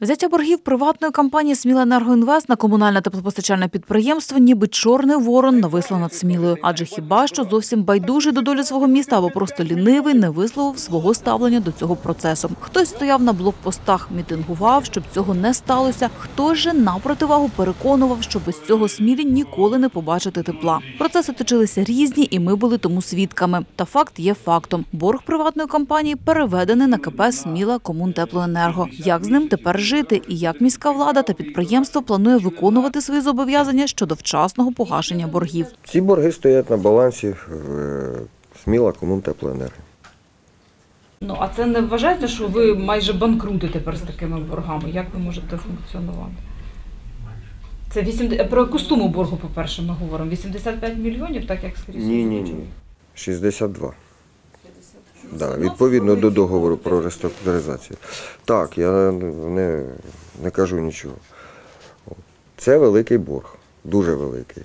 Взяття боргів приватної компанії «Сміла-Енергоінвест» на комунальне теплопостачальне підприємство ніби чорний ворон нависло над Смілою. Адже хіба що зовсім байдужий до долі свого міста або просто лінивий не висловив свого ставлення до цього процесу. Хтось стояв на блокпостах, мітингував, щоб цього не сталося. Хтось же на противагу переконував, що без цього Смілі ніколи не побачити тепла. Процеси точилися різні, і ми були тому свідками. Та факт є фактом. Борг приватної компанії переведений на КП «Сміла Комунтеплоенерго». Як з ним тепер жити і як міська влада та підприємство планує виконувати свої зобов'язання щодо вчасного погашення боргів? Ці борги стоять на балансі е, Сміла Комунтеплоенерго. Ну а це не вважаєте, що ви майже банкрути тепер з такими боргами? Як ви можете функціонувати? Це 80... про яку суму боргу, по-перше, ми говоримо? 85 мільйонів, так як скоріше? Ні, ні, ні. 62. Да, відповідно до договору про реструктуризацію. Так, я не, не кажу нічого. Це великий борг, дуже великий.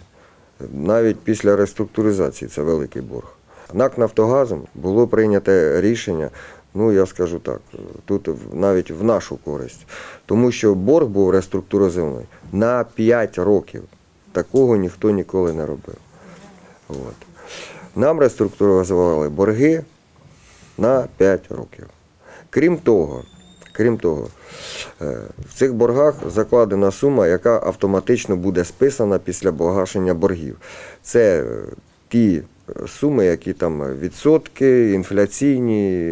Навіть після реструктуризації це великий борг. НАК Нафтогазом було прийнято рішення, ну я скажу так, тут навіть в нашу користь, тому що борг був реструктуризований на 5 років. Такого ніхто ніколи не робив. От. Нам реструктуризували борги на 5 років. Крім того, крім того, е, в цих боргах закладена сума, яка автоматично буде списана після погашення боргів. Це е, ті е, суми, які там відсотки, інфляційні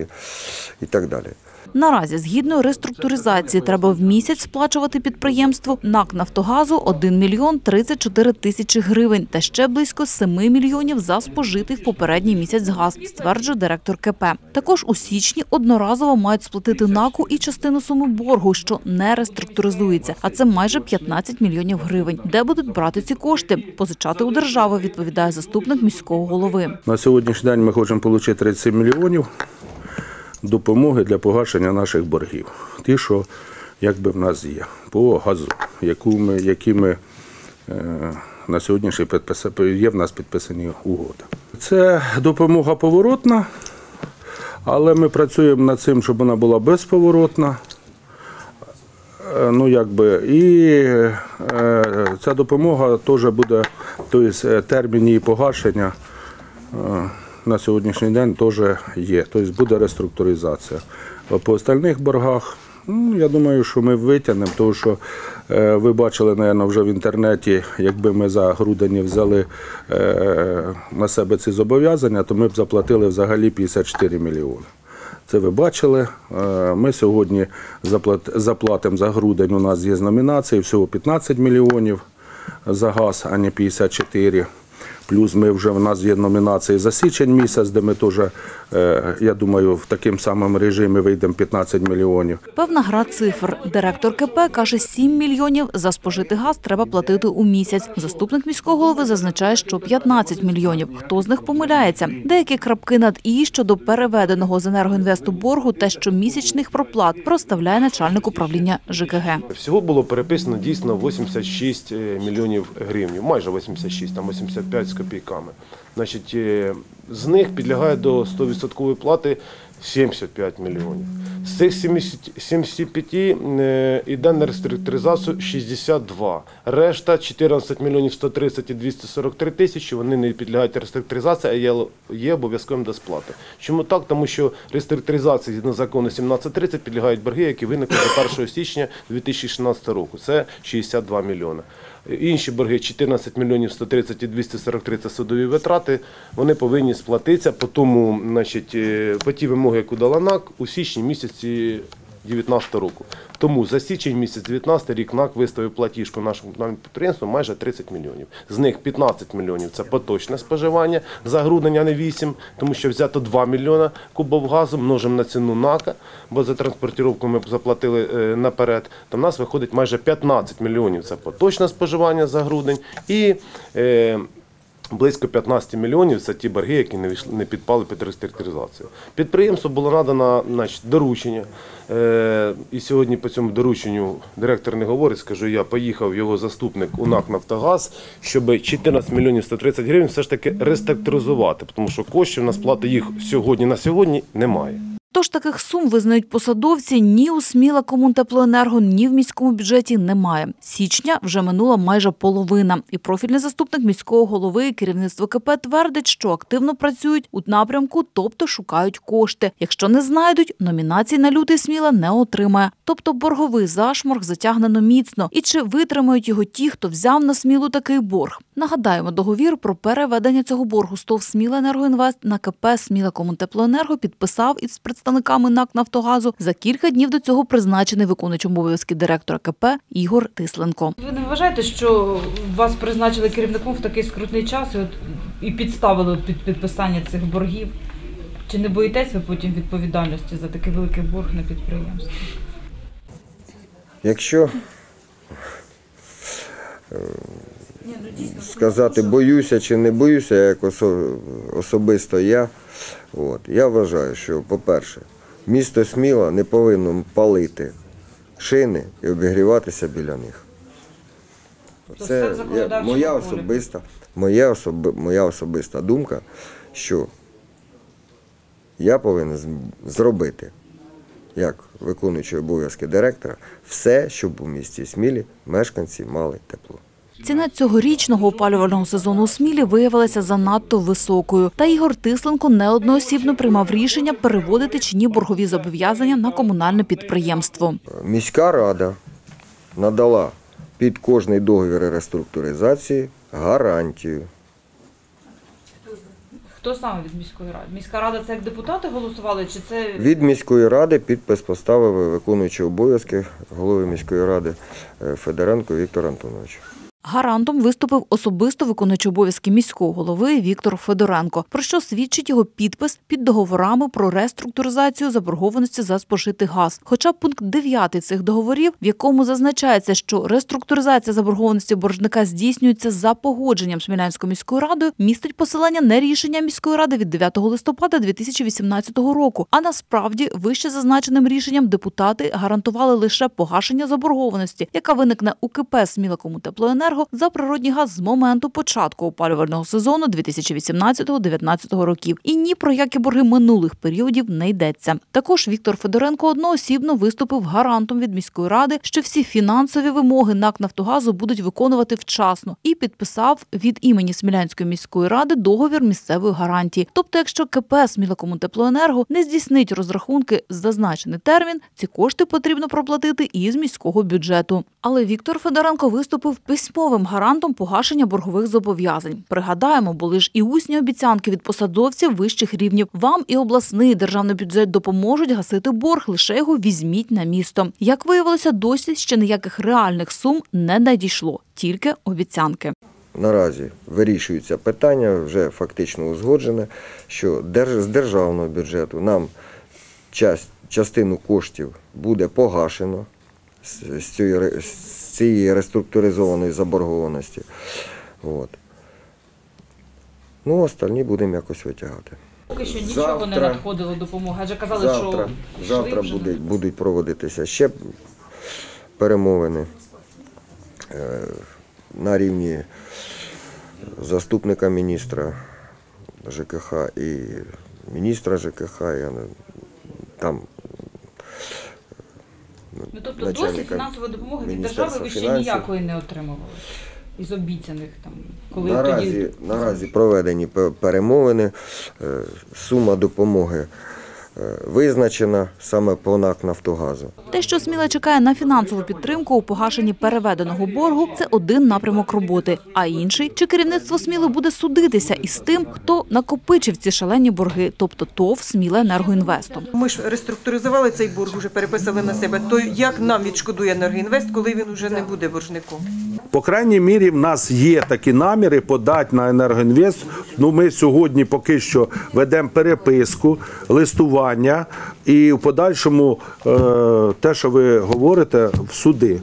і так далі. Наразі, згідно реструктуризації, треба в місяць сплачувати підприємству НАК «Нафтогазу» 1 мільйон 34 тисячі гривень та ще близько 7 мільйонів за спожитий в попередній місяць газ, стверджує директор КП. Також у січні одноразово мають сплатити НАКу і частину суми боргу, що не реструктуризується, а це майже 15 мільйонів гривень. Де будуть брати ці кошти? Позичати у держави, відповідає заступник міського голови. На сьогоднішній день ми хочемо отримати 37 мільйонів допомоги для погашення наших боргів. Ті, що якби в нас є, по газу, яку ми, які ми е, на сьогоднішній підпис- є в нас підписані угоди. Це допомога поворотна, але ми працюємо над цим, щоб вона була безповоротна. Е, Ну, якби, і е, ця допомога теж буде, тобто термін її погашення е, на сьогоднішній день теж є. Тобто буде реструктуризація. По остальних боргах, ну, я думаю, що ми витягнемо, тому що е, ви бачили, мабуть, вже в інтернеті, якби ми за грудень взяли е, на себе ці зобов'язання, то ми б заплатили взагалі 54 мільйони. Це ви бачили. Е, Ми сьогодні заплат- заплатимо за грудень. У нас є з номінації всього 15 мільйонів за газ, а не 54. Плюс ми вже в нас є номінації за січень місяць, де ми теж, е, я думаю, в таким самим режимі вийдемо 15 мільйонів. Певна гра цифр. Директор КП каже, 7 мільйонів за спожитий газ треба платити у місяць. Заступник міського голови зазначає, що 15 мільйонів. Хто з них помиляється? Деякі крапки над і щодо переведеного з енергоінвесту боргу та щомісячних проплат проставляє начальник управління ЖКГ. Всього було переписано дійсно 86 е, мільйонів гривень, майже 86, там 85 з копійками. Значить, е, з них підлягає до 100% плати 75 мільйонів. З цих 70 75 е, йде на реструктуризацію 62. Решта 14 мільйонів 130 і 243 тисячі вони не підлягають реструктуризації, а є, є обов'язковим до сплати. Чому так? Тому що реструктуризації згідно закону 1730 підлягають борги, які виникли до 1 січня 2016 року. Це 62 мільйони. Інші борги 14 мільйонів 130 і 243 це судові витрати. Вони повинні сплатитися по тому, значить, е, по ті вимоги, яку дала НАК у січні місяці 2019 року. Тому за січень місяць 19 рік НАК виставив платіжку нашому комунальному підприємству майже 30 мільйонів. З них 15 мільйонів це поточне споживання за грудень, а не 8, тому що взято 2 мільйона кубов газу, множимо на ціну НАКа, бо за транспортировку ми заплатили е, наперед. В нас виходить майже 15 мільйонів. Це поточне споживання за грудень і е, Близько 15 мільйонів це ті борги, які не війшли- не підпали під реструктуризацію. Підприємству було надано значить, доручення. Е, і сьогодні по цьому дорученню директор не говорить, скажу я, поїхав його заступник у НАК «Нафтогаз», щоб 14 мільйонів 130 гривень все ж таки реструктуризувати, тому що коштів на сплату їх сьогодні на сьогодні немає. Тож таких сум визнають посадовці ні у Сміла Комунтеплоенерго, ні в міському бюджеті немає. Січня вже минула майже половина, і профільний заступник міського голови і керівництво КП твердить, що активно працюють у напрямку, тобто шукають кошти. Якщо не знайдуть, номінацій на лютий Сміла не отримає. Тобто борговий зашморг затягнено міцно. І чи витримають його ті, хто взяв на Смілу такий борг? Нагадаємо, договір про переведення цього боргу СТОВ Сміла Енергоінвест на КП Сміла Комунтеплоенерго підписав із представниками НАК Нафтогазу за кілька днів до цього призначений виконуючим обов'язки директора КП Ігор Тисленко. Ви не вважаєте, що вас призначили керівником в такий скрутний час і, от, і підставили під підписання цих боргів? Чи не боїтесь ви потім відповідальності за такий великий борг на підприємстві? Якщо е, сказати боюся чи не боюся, як особисто я, от, я вважаю, що, по-перше, місто Сміла не повинно палити шини і обігріватися біля них. Тобто Це я, моя особиста, моя, особи, моя особиста думка, що я повинен зробити, як виконуючий обов'язки директора, все, щоб у місті Смілі мешканці мали тепло. Ціна цьогорічного опалювального сезону у Смілі виявилася занадто високою. Та Ігор Тисленко неодноосібно приймав рішення переводити чи ні боргові зобов'язання на комунальне підприємство. Міська рада надала під кожний договір реструктуризації гарантію. Хто саме від міської ради? Міська рада це як депутати голосували, чи це Від міської ради підпис поставив виконуючий обов'язки голови міської ради е, Федоренко Віктор Антонович. Гарантом виступив особисто виконуючий обов'язки міського голови Віктор Федоренко, про що свідчить його підпис під договорами про реструктуризацію заборгованості за спожитий газ. Хоча пункт 9 цих договорів, в якому зазначається, що реструктуризація заборгованості боржника здійснюється за погодженням Смілянською міською радою, містить посилання на рішення міської ради від 9 листопада 2018 року. А насправді вище зазначеним рішенням депутати гарантували лише погашення заборгованості, яка виникне у КП «Смілакомунтеплоенерго» за природній газ з моменту початку опалювального сезону 2018-2019 років. І ні про які борги минулих періодів не йдеться. Також Віктор Федоренко одноосібно виступив гарантом від міської ради, що всі фінансові вимоги НАК Нафтогазу будуть виконувати вчасно, і підписав від імені Смілянської міської ради договір місцевої гарантії. Тобто, якщо КП «Смілакомунтеплоенерго» не здійснить розрахунки в зазначений термін, ці кошти потрібно проплатити із міського бюджету. Але Віктор Федоренко виступив письмовим гарантом погашення боргових зобов'язань. Пригадаємо, були ж і усні обіцянки від посадовців вищих рівнів. Вам і обласний державний бюджет допоможуть гасити борг. Лише його візьміть на місто. Як виявилося, досі ще ніяких реальних сум не надійшло, тільки обіцянки. Наразі вирішується питання, вже фактично узгоджене, що з державного бюджету нам частину коштів буде погашено з, цієї, з цієї реструктуризованої заборгованості. От. Ну, остальні будемо якось витягати. поки що нічого не надходило допомоги? Адже казали, Завтра, що завтра йшли вже. будуть, будуть проводитися ще перемовини е, на рівні заступника міністра ЖКХ і міністра ЖКХ. Я там Ну, тобто досі фінансової допомоги від держави ви ще фінансів. ніякої не отримували із обіцяних там, коли наразі, тоді наразі проведені пе- перемовини. е, Сума допомоги визначена саме по НАК Нафтогазу. Те, що Сміла чекає на фінансову підтримку у погашенні переведеного боргу, це один напрямок роботи. А інший чи керівництво Сміли буде судитися із тим, хто накопичив ці шалені борги, тобто ТОВ Сміла Енергоінвестом. Ми ж реструктуризували цей борг, вже переписали на себе. То як нам відшкодує енергоінвест, коли він вже не буде боржником? По крайній мірі, в нас є такі наміри подати на енергоінвест. Ну, ми сьогодні поки що ведемо переписку, листування і в подальшому е, те, що ви говорите, в суди.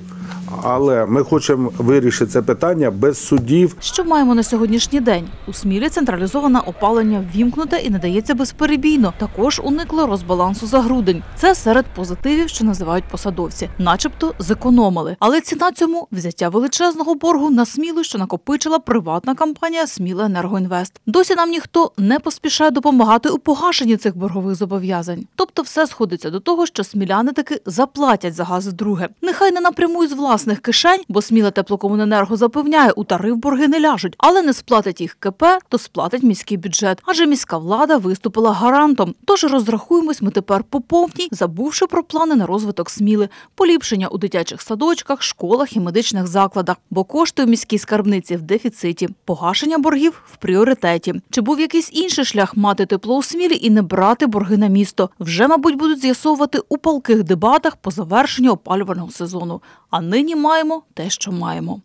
Але ми хочемо вирішити це питання без судів. Що маємо на сьогоднішній день? У Смілі централізоване опалення ввімкнуте і надається безперебійно. Також уникли розбалансу за грудень. Це серед позитивів, що називають посадовці, начебто зекономили. Але ціна цьому взяття величезного боргу на смілу, що накопичила приватна компанія Сміла Енергоінвест. Досі нам ніхто не поспішає допомагати у погашенні цих боргових зобов'язань. Тобто, все сходиться до того, що сміляни таки заплатять за газ вдруге. Нехай не напряму із власних кишень, бо сміла теплокомуненерго запевняє, у тариф борги не ляжуть, але не сплатить їх КП, то сплатить міський бюджет. Адже міська влада виступила гарантом. Тож розрахуємось ми тепер по повній, забувши про плани на розвиток сміли, поліпшення у дитячих садочках, школах і медичних закладах. Бо кошти у міській скарбниці в дефіциті, погашення боргів в пріоритеті. Чи був якийсь інший шлях мати тепло у смілі і не брати борги на місто? Вже, мабуть, будуть з'ясовувати у палких дебатах по завершенню опалювального сезону. А нині маємо те, що маємо.